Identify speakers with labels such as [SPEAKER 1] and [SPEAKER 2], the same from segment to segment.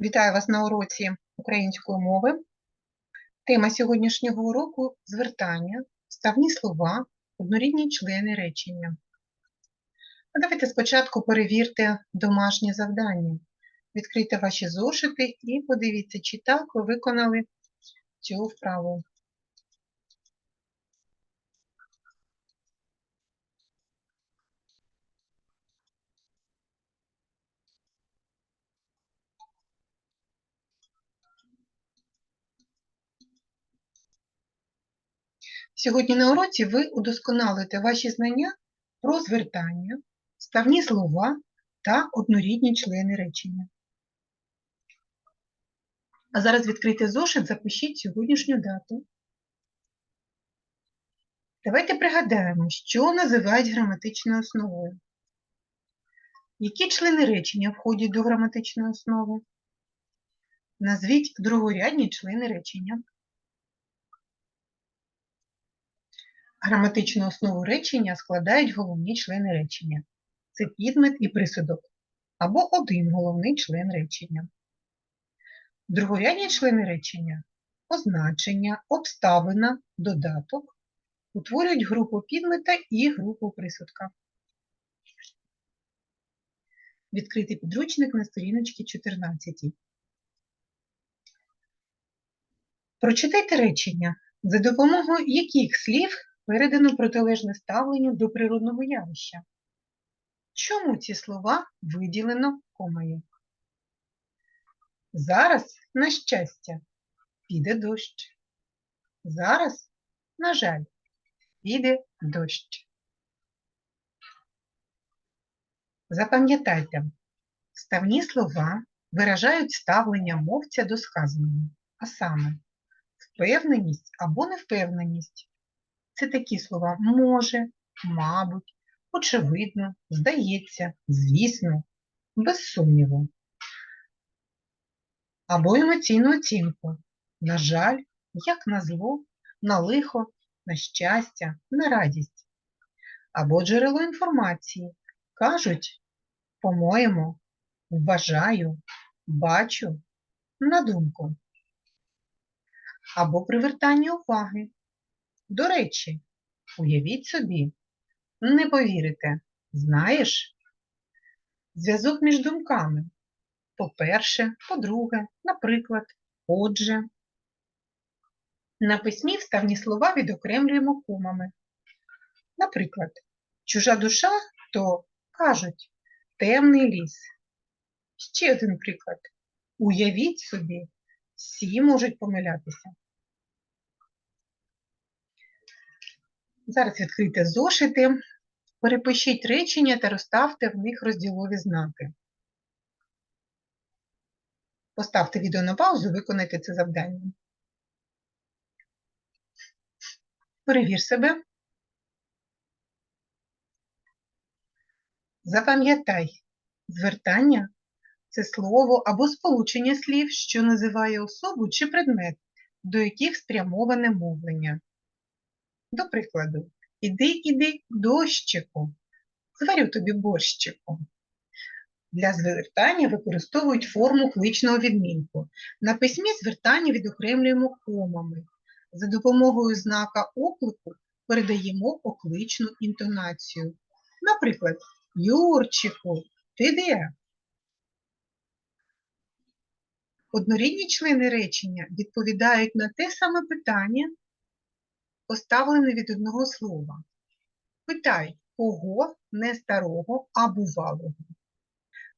[SPEAKER 1] Вітаю вас на уроці української мови. Тема сьогоднішнього уроку звертання, вставні слова, однорідні члени речення. А давайте спочатку перевірте домашнє завдання. Відкрийте ваші зошити і подивіться, чи так ви виконали цю вправу. Сьогодні на уроці ви удосконалите ваші знання про звертання, вставні слова та однорідні члени речення. А зараз відкрийте зошит, запишіть сьогоднішню дату. Давайте пригадаємо, що називають граматичною основою. Які члени речення входять до граматичної основи? Назвіть другорядні члени речення. Граматичну основу речення складають головні члени речення. Це підмет і присудок, або один головний член речення. Другорядні члени речення означення, обставина, додаток утворюють групу підмета і групу присудка. Відкритий підручник на сторіночці 14. Прочитайте речення, за допомогою яких слів передано протилежне ставлення до природного явища. Чому ці слова виділено комою? Зараз, на щастя, піде дощ. Зараз, на жаль, піде дощ. Запам'ятайте, ставні слова виражають ставлення мовця до сказаного, а саме впевненість або невпевненість. Це такі слова може, мабуть, очевидно, здається, звісно, без сумніву. Або емоційну оцінку. На жаль, як на зло, на лихо, на щастя, на радість. Або джерело інформації. Кажуть, по-моєму, вважаю, бачу, на думку. Або привертання уваги. До речі, уявіть собі, не повірите, знаєш? Зв'язок між думками. По-перше, по-друге, наприклад, отже. На письмі вставні слова відокремлюємо комами. Наприклад, чужа душа то кажуть темний ліс. Ще один приклад. Уявіть собі, всі можуть помилятися. Зараз відкрийте зошити, перепишіть речення та розставте в них розділові знаки. Поставте відео на паузу, виконайте це завдання. Перевір себе. Запам'ятай, звертання це слово або сполучення слів, що називає особу чи предмет, до яких спрямоване мовлення. До прикладу, іди, іди, дощику, зварю тобі борщику. Для звертання використовують форму кличного відмінку. На письмі звертання відокремлюємо комами. За допомогою знака оклику передаємо окличну інтонацію. Наприклад, Юрчику, ти де? Однорідні члени речення відповідають на те саме питання, поставлене від одного слова. Питай, кого не старого, а бувалого.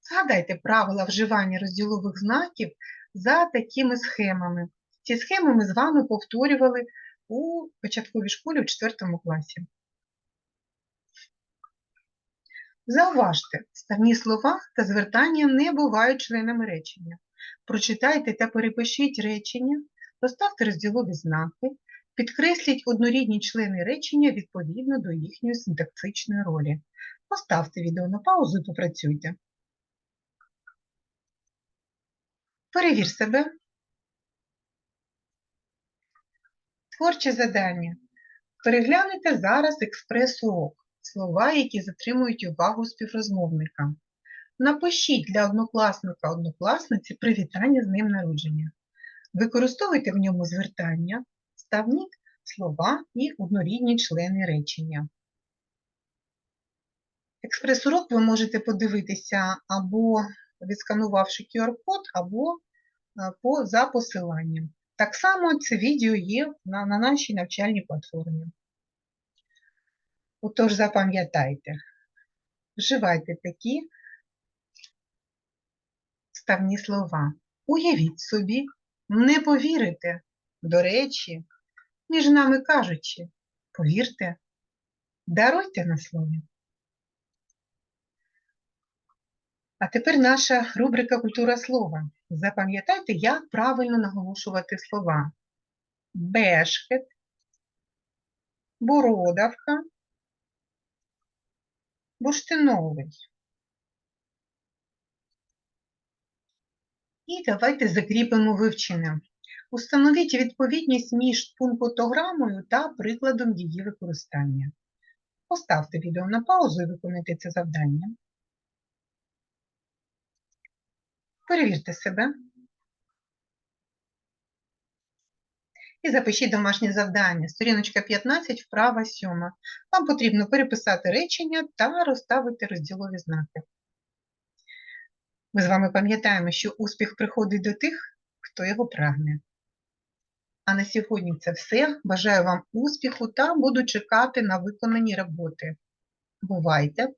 [SPEAKER 1] Згадайте правила вживання розділових знаків за такими схемами. Ці схеми ми з вами повторювали у початковій школі у 4 класі. Зауважте, ставні слова та звертання не бувають членами речення. Прочитайте та перепишіть речення, поставте розділові знаки, підкресліть однорідні члени речення відповідно до їхньої синтаксичної ролі. Поставте відео на паузу і попрацюйте. Перевір себе. Творче завдання. Перегляньте зараз експрес-урок, слова, які затримують увагу співрозмовника. Напишіть для однокласника однокласниці привітання з ним народження. Використовуйте в ньому звертання, ставні слова і однорідні члени речення. Експрес-урок ви можете подивитися або відсканувавши QR-код, або е, по, за посиланням. Так само це відео є на, на нашій навчальній платформі. Отож, запам'ятайте, вживайте такі ставні слова. Уявіть собі, не повірите. До речі, між нами кажучи, повірте, даруйте на слові. А тепер наша рубрика Культура слова. Запам'ятайте, як правильно наголошувати слова. Бешкет, бородавка, бурштиновий. І давайте закріпимо вивчення. Установіть відповідність між пунктограмою та прикладом її використання. Поставте відео на паузу і виконайте це завдання. Перевірте себе. І запишіть домашнє завдання. Сторіночка 15, вправа 7. Вам потрібно переписати речення та розставити розділові знаки. Ми з вами пам'ятаємо, що успіх приходить до тих, хто його прагне. А на сьогодні це все. Бажаю вам успіху та буду чекати на виконані роботи. Бувайте!